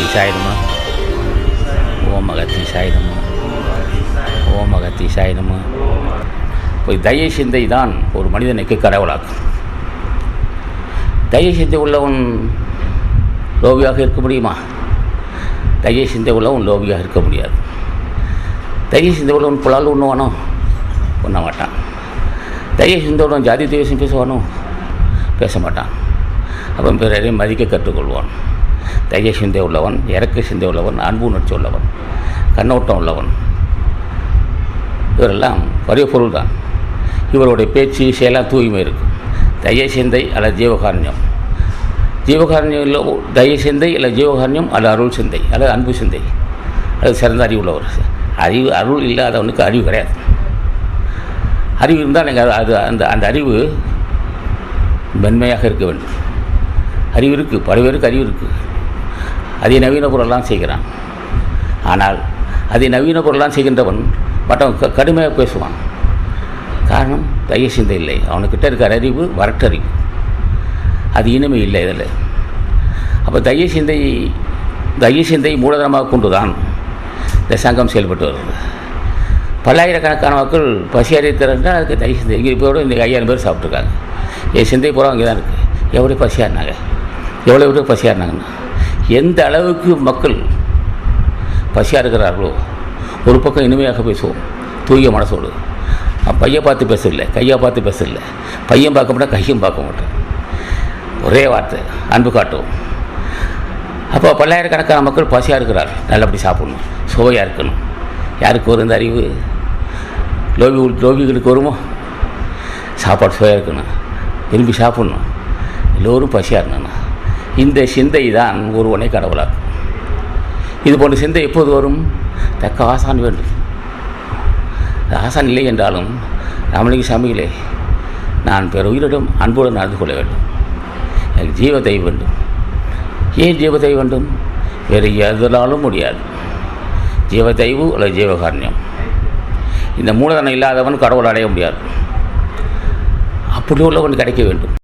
அகத்தீசாய நம ஓம் அகத்தீசாய நம ஓம் அகத்தீசாய நம இப்போ தய சிந்தை தான் ஒரு மனிதனுக்கு கடவுளாக்கும் தய சிந்தை உள்ளவன் லோபியாக இருக்க முடியுமா தய சிந்தை உள்ளவன் லோபியாக இருக்க முடியாது தய சிந்தை உள்ளவன் புலால் உண்ணுவானோ உண்ண மாட்டான் தய சிந்தை உள்ளவன் ஜாதி தேசம் பேசுவானோ பேச மாட்டான் அவன் பிறரை மதிக்க கற்றுக்கொள்வான் தைய சிந்தை உள்ளவன் இறக்க சிந்தை உள்ளவன் அன்பு உணர்ச்சி உள்ளவன் கண்ணோட்டம் உள்ளவன். இவரெல்லாம் ஒரே பொருள் தான். இவருடைய பேச்சு செயலாக தூய்மை இருக்கும் தைய சிந்தை அல்லது ஜீவகாரண்யம். ஜீவகாரண்யம் இல்லை தைய சிந்தை இல்லை ஜீவகாரண்யம் அல்ல அருள் சிந்தை அல்லது அன்பு சிந்தை அது சிறந்த அறிவு உள்ளவர். அறிவு அருள் இல்லாதவனுக்கு அறிவு கிடையாது. அறிவு இருந்தால் நீங்கள் அது அந்த அந்த அறிவு மென்மையாக இருக்க வேண்டும். அறிவு இருக்குது பல பேருக்கு அறிவு இருக்குது அதை நவீன பொருளெல்லாம் செய்கிறான். ஆனால் அதை நவீன பொருளெல்லாம் செய்கின்றவன் மற்றவன் க கடுமையாக பேசுவான். காரணம் தைய சிந்தை இல்லை. அவனுக்கிட்ட இருக்கிற அறிவு வரட்டறிவு. அது இனிமை இல்லை இதில். அப்போ தைய சிந்தை தைய சிந்தை மூலதனமாக கொண்டு தான் இந்த சங்கம் செயல்பட்டு வருது. பல்லாயிரக்கணக்கான மக்கள் பசி அறிவித்திருந்தால் அதுக்கு தைய சிந்தை இங்கே இப்போ இந்த ஐயாயிரம் பேர் சாப்பிட்ருக்காங்க என் சிந்தை பூரா அங்கே தான் இருக்குது எவ்வளோ பசியாக இருந்தாங்க எவ்வளோ எவ்வளோ பசியாக இருந்தாங்கன்னா எந்த அளவுக்கு மக்கள் பசியாக இருக்கிறார்களோ ஒரு பக்கம் இனிமையாக பேசுவோம் தூய மனசோடு. பையன் பார்த்து பேசல கையை பார்த்து பேசல பையன் பார்க்க மாட்டேன் கையும் பார்க்க மாட்டேன். ஒரே வார்த்தை அன்பு காட்டுவோம். அப்போ பல்லாயிரக்கணக்கான மக்கள் பசியாக இருக்கிறார் நல்லபடி சாப்பிடணும் சுவையாக இருக்கணும். யாருக்கு வரும் இந்த அறிவு? லோபி லோபிகளுக்கு வருமோ? சாப்பாடு சுவையாக இருக்கணும். விரும்பி சாப்பிட்ணும். எல்லோரும் பசியாக இருக்கணும் இந்த சிந்தை தான் ஒருவனை கடவுளாக்கும். இது போன்ற சிந்தை எப்போது வரும்? தக்க ஆசான் வேண்டும். ஆசான் இல்லை என்றாலும் ரமணிக்கு சாமிகளே நான் பிற உயிரிடம் அன்போடு நடந்து கொள்ள வேண்டும். எனக்கு ஜீவத்தை வேண்டும். ஏன் ஜீவத்தை வேண்டும்? வேறு எதனாலும் முடியாது. ஜீவதைவு அல்லது ஜீவகாரண்யம். இந்த மூலதனம் இல்லாதவன் கடவுள் அடைய முடியாது. அப்படி உள்ளவன் கிடைக்க வேண்டும்.